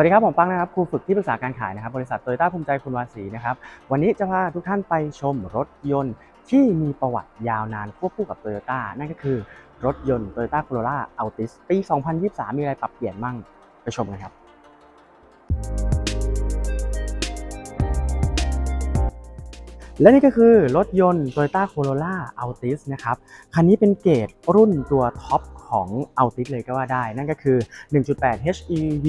วัสดีครับ ผมปังนะครับครูฝึกที่ปรึกษาการขายนะครับบริษัทโตโยต้าภูมิใจคุณวาสีนะครับวันนี้จะพาทุกท่านไปชมรถยนต์ที่มีประวัติยาวนานควบคู่กับโตโยต้านั่นก็คือรถยนต์โตโยต้าโคโรล่าอัลติสปี 2023 มีอะไรปรับเปลี่ยนมั่งไปชมกันครับ และนี่ก็คือรถยนต์ Toyota Corolla Altis นะครับ คันนี้เป็นเกรดรุ่นตัวท็อปของ Altis เลยก็ว่าได้ นั่นก็คือ 1.8 HEV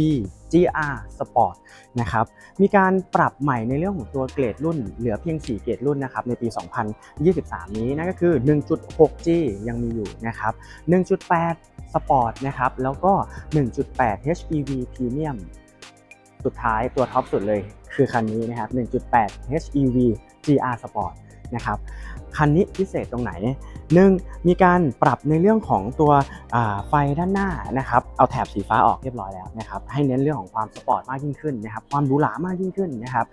GR Sport นะครับ มีการปรับใหม่ในเรื่องของตัวเกรดรุ่น เหลือเพียง 4 เกรดรุ่นนะครับ ในปี 2023 นี้ นั่นก็คือ 1.6G ยังมีอยู่นะครับ 1.8 Sport นะครับ แล้วก็ 1.8 HEV Premium สุดท้ายตัวท็อปสุดเลยคือคันนี้นะครับ 1.8 HEV GR Sport นะครับ คันนี้พิเศษตรงไหนหนึ่งมีการปรับในเรื่องของตัวไฟด้านหน้านะครับเอาแถบสีฟ้าออกเรียบร้อยแล้วนะครับให้เน้นเรื่องของความสปอร์ตมากยิ่งขึ้นนะครับความหรูหรามากยิ่งขึ้นนะครับ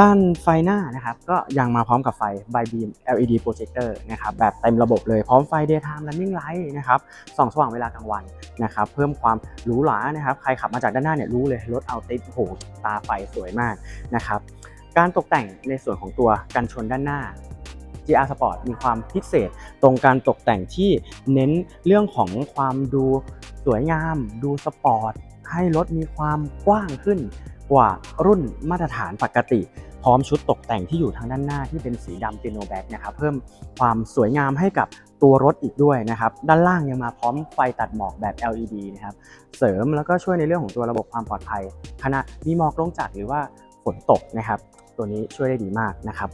ด้านไฟหน้านะครับก็ยังมาพร้อมกับไฟ by beam LED projector นะครับแบบเต็มระบบเลยพร้อมไฟ daytime running light นะครับส่องสว่างเวลากลางวันนะครับเพิ่มความหรูหรานะครับใครขับมาจากด้านหน้าเนี่ยรู้เลยรถเอาติดโหตาไฟสวยมากนะครับการตกแต่งในส่วนของตัวกันชนด้านหน้า GR Sport มีความพิเศษตรงการตกแต่งที่เน้นเรื่องของความดูสวยงาม ดูสปอร์ต ให้รถมีความกว้างขึ้นกว่ารุ่นมาตรฐานปกติ พร้อมชุดตกแต่งที่อยู่ทางด้านหน้าที่เป็นสีดำเปียโนแบ็กนะครับเพิ่มความสวยงามให้กับตัวรถอีกด้วยนะครับ ด้านล่างยังมาพร้อมไฟตัดหมอกแบบ LED นะครับ เสริมแล้วก็ช่วยในเรื่องของตัวระบบความปลอดภัย ขณะมีหมอกลงจัดหรือว่าฝนตกนะครับ ตัวนี้ช่วยได้ดีมากนะครับ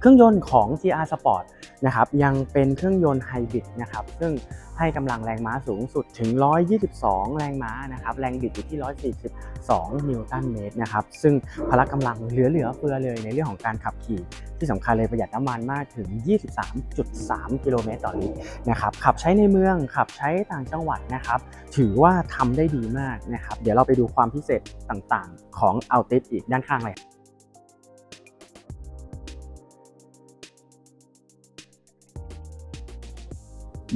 เครื่องยนต์ของ GR Sport นะครับยังเป็นเครื่องยนต์ไฮบริดนะครับซึ่งให้กำลังแรงม้าสูงสุดถึง 122 แรงม้านะครับแรงบิดอยู่ที่ 142 นิวตันเมตรนะครับซึ่งพละกำลังเหลือๆเฟือเลยในเรื่องของการขับขี่ที่สำคัญเลยประหยัดน้ำมันมากถึง 23.3 กิโลเมตรต่อลิตรนะครับขับใช้ในเมืองขับใช้ต่างจังหวัดนะครับถือว่าทำได้ดีมากนะครับเดี๋ยวเราไปดูความพิเศษต่างๆ ของ Altis อีกด้านข้างเลย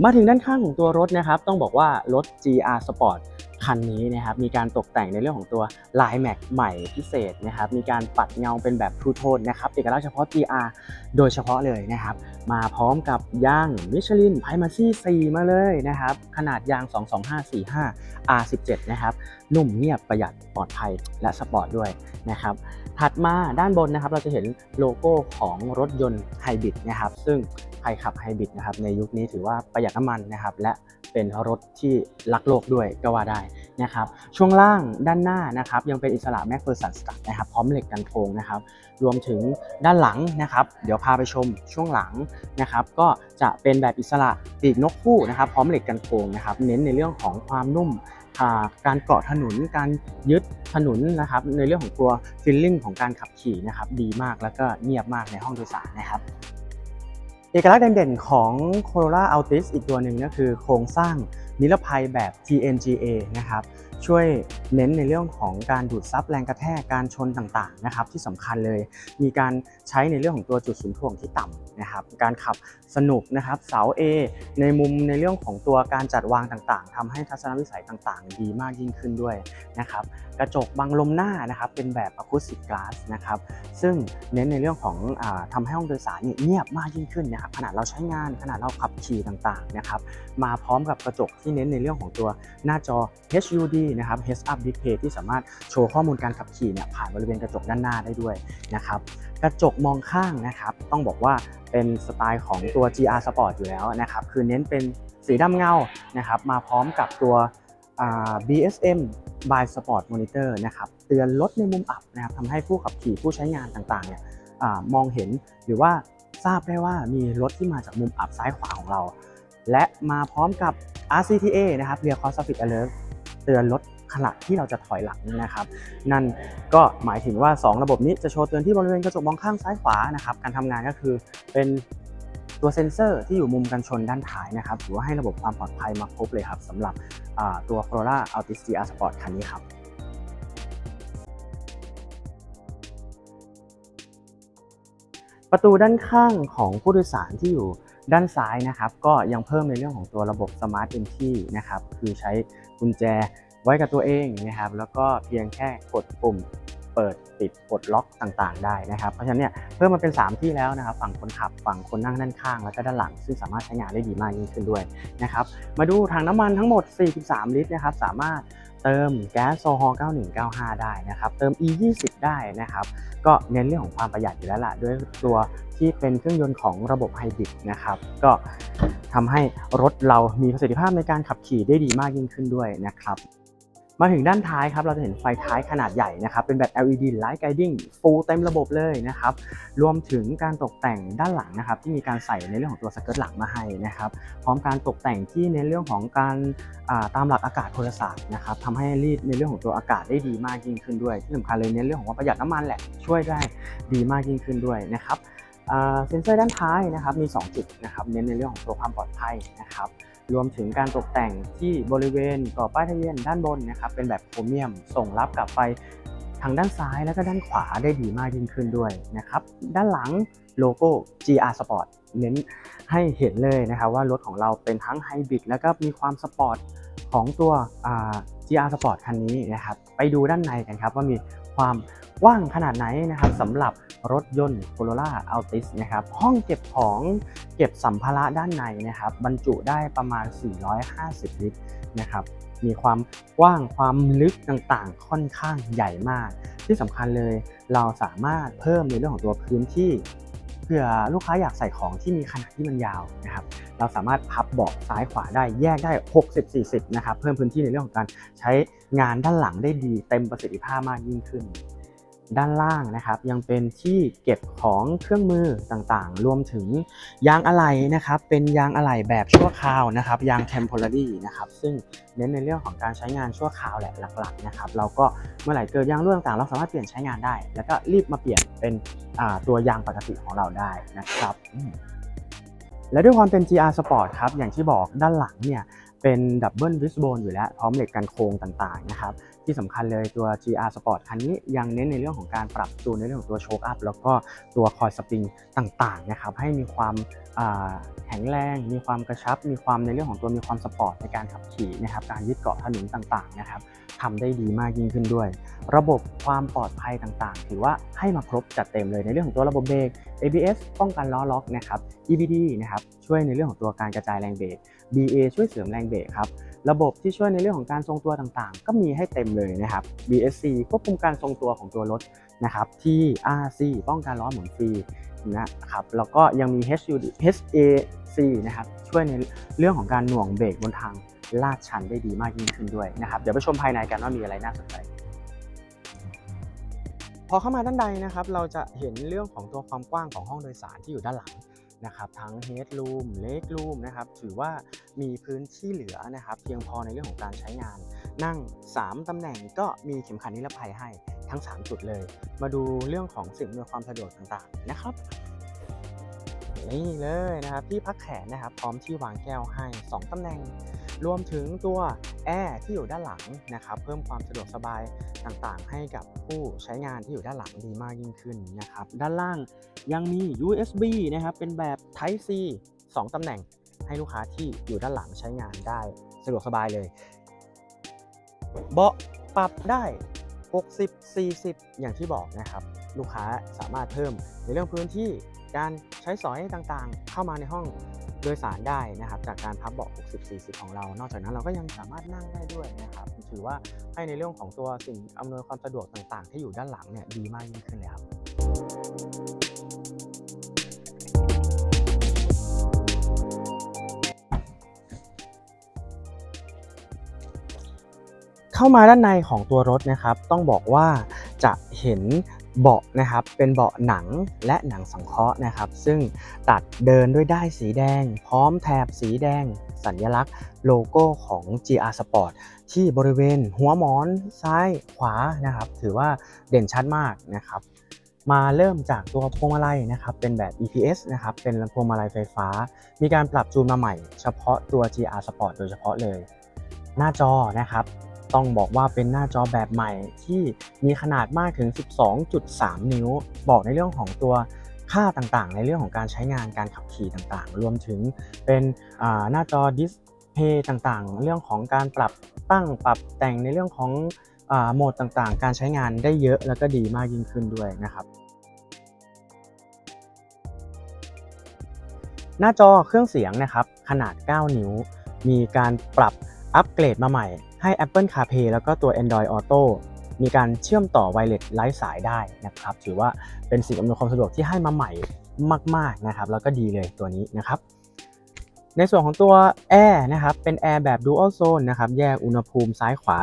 มาถึงด้านข้างของตัวรถนะครับ ต้องบอกว่ารถ GR Sport คันนี้นะครับมีการตกแต่งในเรื่องของตัวลายแม็กใหม่พิเศษนะครับมีการปัดเงาเป็นแบบทูโทนนะครับเอกลักษณ์เฉพาะ GR โดยเฉพาะเลยนะครับมาพร้อมกับยางมิชลินไพมาซี่4มาเลยนะครับขนาดยาง 22545 R17 นะครับนุ่มเงียบประหยัดปลอดภัยและสปอร์ตด้วยนะครับถัดมาด้านบนนะครับเราจะเห็นโลโก้ของรถยนต์ไฮบริดนะครับซึ่ง ใครขับไฮบริดนะครับในยุคนี้ถือว่าประหยัดน้ำมันนะครับและเป็นรถที่รักโลกด้วยก็ว่าได้นะครับช่วงล่างด้านหน้านะครับยังเป็นอิสระแม็กเฟอร์สันสตัดนะครับพร้อมเหล็กกันโค้งนะครับรวมถึงด้านหลังนะครับเดี๋ยวพาไปชมช่วงหลังนะครับก็จะเป็นแบบอิสระปีกนกคู่นะครับพร้อมเหล็กกันโค้งนะครับเน้นในเรื่องของความนุ่มการเกาะถนนการยึดถนนนะครับในเรื่องของตัวฟีลลิ่งของการขับขี่นะครับดีมากแล้วก็เงียบมากในห้องโดยสารนะครับ เอกลักษณ์เด่นๆของ Corolla Altis อีกตัวหนึ่งก็คือโครงสร้างนิรภัยแบบ TNGA นะครับ ช่วยเน้นในเรื่องของการดูดซับแรงกระแทกการชนต่างๆนะครับที่สำคัญเลย มีการใช้ในเรื่องของตัวจุดศูนย์ถ่วงที่ต่ำนะครับการขับสนุกนะครับเสา A ในมุมในเรื่องของตัวการจัดวางต่างๆทำให้ทัศนวิสัยต่างๆ ดีมากยิ่งขึ้นด้วยนะครับกระจกบังลมหน้านะครับเป็นแบบ acoustic glass นะครับซึ่งเน้นในเรื่องของอาทำให้ห้องโดยสารเนี่ยเงียบมากยิ่งขึ้นนะครับขณะเราใช้งานขณะเราขับขี่ต่างๆนะครับมาพร้อมกับกระจกที่เน้นในเรื่องของตัวหน้าจอ HUD นะครับ Heads Up Display ที่สามารถโชว์ข้อมูลการขับขี่เนี่ยผ่านบริเวณกระจกด้านหน้าได้ด้วยนะครับกระจกมองข้างนะครับ ต้องบอกว่าเป็นสไตล์ของตัว GR Sport อยู่แล้วนะครับ คือเน้นเป็นสีดำเงานะครับ มาพร้อมกับตัวอ่า BSM by Sport Monitor นะครับ เตือนลดในมุมอับนะครับทำให้ผู้ขับขี่ผู้ใช้งานต่างๆเนี่ยอมองเห็นหรือว่าทราบได้ว่ามีรถที่มาจากมุมอับซ้ายขวาของเรา และมาพร้อมกับ RCTA นะครับ Rear Cross Traffic Alert เตือนรถขณะที่เราจะถอยหลังนะครับ นั่นก็หมายถึงว่า 2 ระบบนี้จะโชว์เตือนที่บริเวณกระจกมองข้างซ้ายขวานะครับการทำงานก็คือเป็นตัวเซ็นเซอร์ที่อยู่มุมกันชนด้านท้ายนะครับถือว่าให้ระบบความปลอดภัยมาครบเลยครับสำหรับอ่าตัว Corolla Altis GR Sport คันนี้ครับประตูด้านข้างของผู้โดยสารที่อยู่ ด้านซ้ายนะครับก็ยังเพิ่มในเรื่องของตัวระบบ Smart Entry นะครับคือใช้กุญแจไว้กับตัวเองนะครับแล้วก็เพียงแค่กดปุ่มเปิดปิดปลดล็อกต่างๆ ได้นะครับ เพราะฉะนั้นเนี่ยเพิ่มมาเป็น 3 ที่แล้วนะครับ ฝั่งคนขับฝั่งคนนั่งด้านข้าง แล้วก็ด้านหลัง ซึ่งสามารถใช้งานได้ดีมากยิ่งขึ้นด้วยนะครับ มาดูถังน้ำมันทั้งหมด 43 ลิตรนะครับ สามารถ เติมแก๊สโซฮอล์9195 ได้นะครับ เติม E20 ได้นะครับ ก็เน้นเรื่องของความประหยัดอยู่แล้วล่ะ ด้วยตัวที่เป็นเครื่องยนต์ของระบบไฮบริดนะครับ ก็ทำให้รถเรามีประสิทธิภาพในการขับขี่ได้ดีมากยิ่งขึ้นด้วยนะครับ มาถึงด้านท้ายครับ เราจะเห็นไฟท้ายขนาดใหญ่นะครับ เป็นแบบ LED Light Guiding Full เต็มระบบเลยนะครับ รวมถึงการตกแต่งด้านหลังนะครับ ที่มีการใส่ในเรื่องของตัวสเกิร์ตหลังมาให้นะครับ พร้อมการตกแต่งที่ในเรื่องของการาตามหลักอากาศโพลศาสตร์นะครับทำให้รีดในเรื่องของตัวอากาศได้ดีมากยิ่งขึ้นด้วย ที่สำคัญเลยเน้นเรื่องของว่าประหยัดน้ำมันแหละช่วยได้ดีมากยิ่งขึ้นด้วยนะครับเซ็นเซอร์ด้านท้ายนะครับมี 2 จุดนะครับเน้นในเรื่องของตัวความปลอดภัยนะครับ รวมถึงการตกแต่งที่บริเวณกรอบป้ายทะเบียนด้านบนนะครับเป็นแบบโครเมียม ส่งรับกับไฟทางด้านซ้ายแล้วก็ด้านขวาได้ดีมากยิ่งขึ้นด้วยนะครับด้านหลังโลโก้ GR Sport เน้นให้เห็นเลยนะครับว่ารถของเราเป็นทั้งไฮบริดแล้วก็มีความสปอร์ตของตัว GR Sport คันนี้นะครับไปดูด้านในกันครับว่ามีความ ว้างขนาดไหนนะครับสำหรับรถยนต์ Corolla Altis นะครับห้องเก็บของเก็บสัมภาระด้านในนะครับบรรจุได้ประมาณ 450 ลิตรนะครับมีความกว้างความลึกต่างๆ ค่อนข้างใหญ่มาก ที่สำคัญเลยเราสามารถเพิ่มในเรื่องของตัวพื้นที่เผื่อลูกค้าอยากใส่ของที่มีขนาดที่มันยาวนะครับ เราสามารถพับเบาะซ้ายขวาได้แยกได้ 60-40 นะครับ เพิ่มพื้นที่ในเรื่องของการใช้งานด้านหลังได้ดีเต็มประสิทธิภาพมากยิ่งขึ้น ด้านล่างนะครับ ยังเป็นที่เก็บของเครื่องมือต่างๆ รวมถึงยางอะไหล่นะครับ เป็นยางอะไหล่แบบชั่วคราวนะครับ ยาง temporary นะครับ ซึ่งเน้นในเรื่องของการใช้งานชั่วคราวแหละหลักๆนะครับ เราก็เมื่อไหร่เกิดยางรั่วต่างๆ เราสามารถเปลี่ยนใช้งานได้ แล้วก็รีบมาเปลี่ยนเป็นตัวยางปกติของเราได้นะครับและด้วยความเป็น GR Sport ครับ อย่างที่บอกด้านหลังเนี่ย เป็นดับเบิลวิสโบนอยู่แล้ว พร้อมเหล็กกันโค้งต่างๆนะครับที่สำคัญเลยตัว GR Sport คันนี้ยังเน้นในเรื่องของการปรับจูนในเรื่องของตัวโชคอัพแล้วก็ตัวคอยสปริงต่างๆนะครับให้มีความ แข็งแรง มีความกระชับ มีความในเรื่องของตัวมีความสปอร์ตในการขับขี่นะครับ การยึดเกาะถนนต่างๆนะครับทำได้ดีมากยิ่งขึ้นด้วย ระบบความปลอดภัยต่างๆ ถือว่าให้มาครบจัดเต็มเลยในเรื่องของตัวระบบเบรก ABS ป้องกันล้อล็อกนะครับ EBD นะครับช่วยในเรื่องของตัวการกระจายแรงเบรก BA ช่วยเสริมแรงเบรกครับระบบที่ช่วยในเรื่องของการทรงตัวต่างๆ ก็มีให้เต็มเลยนะครับ BSC ควบคุมการทรงตัวของตัวรถนะครับที่ RC ป้องกันล้อหมุนฟรี นะครับ แล้วก็ยังมี HUD HAC นะครับ ช่วยในเรื่องของการหน่วงเบรกบนทางลาดชันได้ดีมากยิ่งขึ้นด้วยนะครับ เดี๋ยวไปชมภายในกันว่ามีอะไรน่าสนใจ พอเข้ามาด้านในนะครับ เราจะเห็นเรื่องของตัวความกว้างของห้องโดยสารที่อยู่ด้านหลังนะครับทั้ง headroom legroom นะครับถือว่ามีพื้นที่เหลือนะครับเพียงพอในเรื่องของการใช้งาน นั่ง 3 ตำแหน่งก็มีเข็มขัดนิรภัยให้ทั้ง 3 จุดเลย มาดูเรื่องของสิ่งอำนวยความสะดวกต่างๆนะครับ นี่เลยนะครับ ที่พักแขนนะครับ พร้อมที่วางแก้วให้ 2ตำแหน่ง รวมถึงตัวแอร์ที่อยู่ด้านหลังนะครับ เพิ่มความสะดวกสบายต่างๆ ให้กับผู้ใช้งานที่อยู่ด้านหลังดีมากยิ่งขึ้นนะครับ ด้านล่างยังมี USB นะครับ เป็นแบบ Type C 2ตำแหน่งให้ลูกค้าที่อยู่ด้านหลังใช้งานได้สะดวกสบายเลย เบาะปรับได้ 60 40 อย่างที่บอกนะครับ ลูกค้าสามารถเพิ่มในเรื่องพื้นที่ การใช้สอยต่างๆ เข้ามาในห้องโดยสารได้นะครับ จากการพับเบาะ 60 40 ของเรา นอกจากนั้นเราก็ยังสามารถนั่งได้ด้วยนะครับ ถือว่าให้ในเรื่องของตัวสิ่งอำนวยความสะดวกต่างๆ ที่อยู่ด้านหลังเนี่ยดีมากยิ่งขึ้นเลยครับเข้ามาด้านในของตัวรถนะครับ ต้องบอกว่าจะเห็น เบาะนะครับเป็นเบาะหนังและหนังสังเคราะห์นะครับ ซึ่งตัดเดินด้วยด้ายสีแดง พร้อมแถบสีแดง สัญลักษณ์โลโก้ของ GR Sport ที่บริเวณหัวหมอนซ้ายขวานะครับ ถือว่าเด่นชัดมากนะครับ มาเริ่มจากตัวพวงมาลัยนะครับเป็นแบบ EPS นะครับเป็นลำโพงมาลัยไฟฟ้า มีการปรับจูนมาใหม่ เฉพาะตัว GR Sport โดยเฉพาะเลย หน้าจอนะครับ ต้องบอกว่าเป็นหน้าจอแบบใหม่ที่มีขนาดมากถึง 12.3 นิ้ว บอกในเรื่องของตัวค่าต่างๆ ในเรื่องของการใช้งานการขับขี่ต่างๆ รวมถึงเป็นหน้าจอดิสเพย์ต่างๆ เรื่องของการปรับตั้งปรับแต่งในเรื่องของอโหมดต่างๆ การใช้งานได้เยอะแล้วก็ดีมากยิ่งขึ้นด้วยนะครับหน้าจอเครื่องเสียงนะครับขนาด 9 นิ้ว มีการปรับอัปเกรดมาใหม่ ให้ Apple CarPlay แล้วก็ตัว Android Auto มีการเชื่อมต่อไวเลสไร้สายได้นะครับ ถือว่าเป็นสิ่งอำนวยความสะดวกที่ให้มาใหม่มาก ๆ นะครับ แล้วก็ดีเลยตัวนี้นะครับ ในส่วนของตัวแอร์นะครับ เป็นแอร์แบบ Dual Zone นะครับ แยกอุณหภูมิซ้ายขวา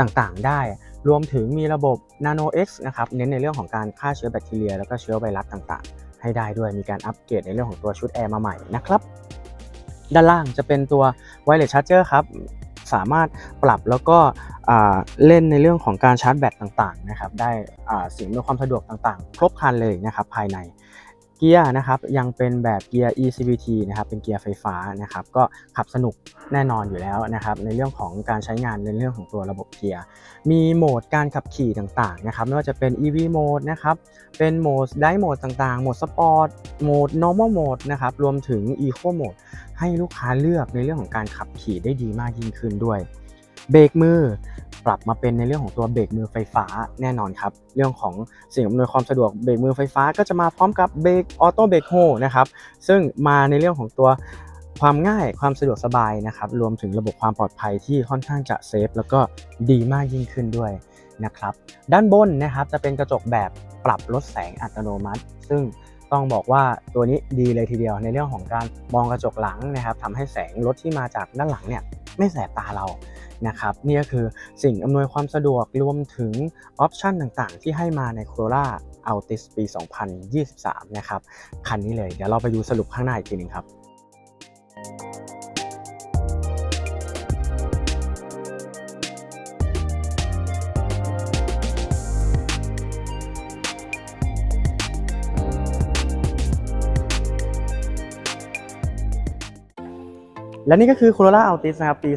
ต่างๆ ได้ รวมถึงมีระบบ Nano X นะครับ เน้นในเรื่องของการฆ่าเชื้อแบคทีเรีย แล้วก็เชื้อไวรัสต่างๆ ให้ได้ด้วย มีการอัปเกรดในเรื่องของตัวชุดแอร์มาใหม่นะครับ ด้านล่างจะเป็นตัว Wireless Charger ครับ สามารถปรับแล้วก็เล่นในเรื่องของการชาร์จแบตต่างๆนะครับได้เสิ่งอำนวยความสะดวกต่างๆ ครบครันเลยนะครับภายใน เกียร์นะครับยังเป็นแบบเกียร์ ECVT นะครับเป็นเกียร์ไฟฟ้านะครับก็ขับสนุกแน่นอนอยู่แล้วนะครับในเรื่องของการใช้งานในเรื่องของตัวระบบเกียร์มีโหมดการขับขี่ต่างๆนะครับไม่ว่าจะเป็น EV Mode นะครับเป็นโหมดไดโหมดต่างๆโหมดสปอร์ตโหมด normal mode นะครับรวมถึง eco mode ให้ลูกค้าเลือกในเรื่องของการขับขี่ได้ดีมากยิ่งขึ้นด้วยเบรกมือ ปรับมาเป็นในเรื่องของตัวเบรกมือไฟฟ้าแน่นอนครับ เรื่องของสิ่งอำนวยความสะดวกเบรกมือไฟฟ้าก็จะมาพร้อมกับเบรกออโต้เบรกโฮนะครับซึ่งมาในเรื่องของตัวความง่ายความสะดวกสบายนะครับรวมถึงระบบความปลอดภัยที่ค่อนข้างจะเซฟแล้วก็ดีมากยิ่งขึ้นด้วยนะครับด้านบนนะครับจะเป็นกระจกแบบปรับลดแสงอัตโนมัติ ซึ่งต้องบอกว่าตัวนี้ดีเลยทีเดียวในเรื่องของการมองกระจกหลังนะครับทำให้แสงรถที่มาจากด้านหลังเนี่ยไม่แสบตาเรา นะครับนี่ก็คือสิ่งอำนวยความสะดวกรวมถึงออปชันต่างๆ ที่ให้มาใน Corolla Altis ปี 2023 นะครับ คันนี้เลย เดี๋ยวเราไปดูสรุปข้างหน้าอีกทีหนึงครับ และนี่ก็คือ Corolla Altis นะครับปี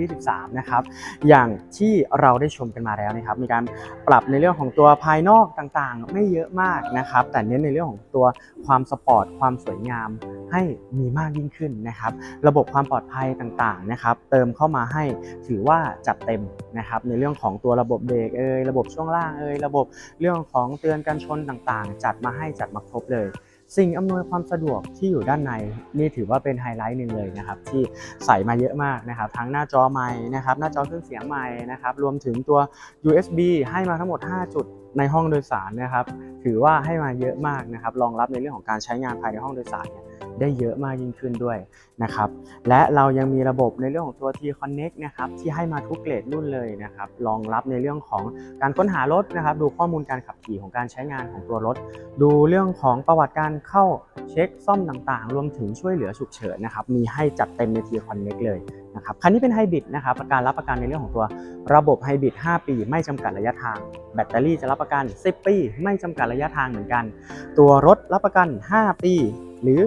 2023 นะครับ อย่างที่เราได้ชมกันมาแล้วนะครับ มีการปรับในเรื่องของตัวภายนอกต่างๆ ไม่เยอะมากนะครับ แต่เน้นในเรื่องของตัวความสปอร์ต ความสวยงามให้มีมากยิ่งขึ้นนะครับ ระบบความปลอดภัยต่างๆ นะครับ เติมเข้ามาให้ถือว่าจัดเต็มนะครับ ในเรื่องของตัวระบบเบรกเอ่ย ระบบช่วงล่างเอ่ย ระบบเรื่องของเตือนการชนต่างๆ จัดมาให้จัดมาครบเลย สิ่งอำนวยความสะดวกที่อยู่ด้านในนี่ถือว่าเป็นไฮไลท์หนึ่งเลยนะครับที่ใส่มาเยอะมากนะครับ ทั้งหน้าจอใหม่นะครับหน้าจอเครื่องเสียงใหม่นะครับรวมถึงตัว USB ให้มาทั้งหมด 5 จุดในห้องโดยสารนะครับ ถือว่าให้มาเยอะมากนะครับรองรับในเรื่องของการใช้งานภายในห้องโดยสารเนี่ย ได้เยอะมากยิ่งขึ้นด้วยนะครับ และเรายังมีระบบในเรื่องของตัว T Connect นะครับที่ให้มาทุกเกรดรุ่นเลยนะครับรองรับในเรื่องของการค้นหารถนะครับ ดูข้อมูลการขับขี่ของการใช้งานของตัวรถ ดูเรื่องของประวัติการเข้าเช็คซ่อมต่างๆ รวมถึงช่วยเหลือฉุกเฉินนะครับมีให้จัดเต็มใน T Connect เลยนะครับคันนี้เป็นไฮบริดนะครับประกันรับประกันในเรื่องของตัวระบบไฮบริด5 ปี ไม่จำกัดระยะทาง แบตเตอรี่จะรับประกัน 10 ปี ไม่จำกัดระยะทางเหมือนกัน ตัวรถรับประกัน 5 ปี หรือ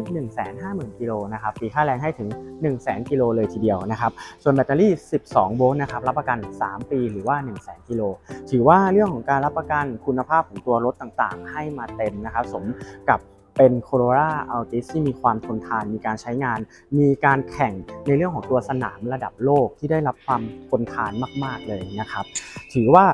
150,000 กิโลนะครับปีค่าแรงให้ถึง 100,000 กิโลเลยทีเดียวนะครับส่วนแบตเตอรี่ 12 โวลต์นะครับรับประกัน 3 ปีหรือว่า 100,000 กิโลถือว่าเรื่องของการรับประกันคุณภาพของตัวรถต่างๆ ให้มาเต็มนะครับสมกับเป็น Corolla Altis ที่มีความทนทาน มีการใช้งาน มีการแข่งในเรื่องของตัวสนามระดับโลกที่ได้รับความทนทานมาก ๆ เลยนะครับ ถือว่า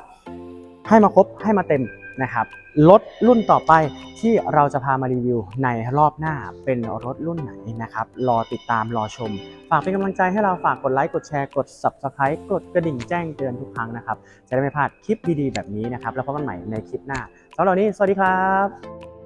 ให้มาครบให้มาเต็ม นะครับรถรุ่นต่อไปที่เราจะพามารีวิวในรอบหน้าเป็นรถรุ่นไหนนะครับ รอติดตามรอชม ฝากเป็นกำลังใจให้เราฝากกดไลค์กดแชร์กด Subscribe กดกระดิ่งแจ้งเตือนทุกครั้งนะครับ จะได้ไม่พลาดคลิปดีๆแบบนี้นะครับ แล้วพบกันใหม่ในคลิปหน้าสำหรับวันนี้ สวัสดีครับ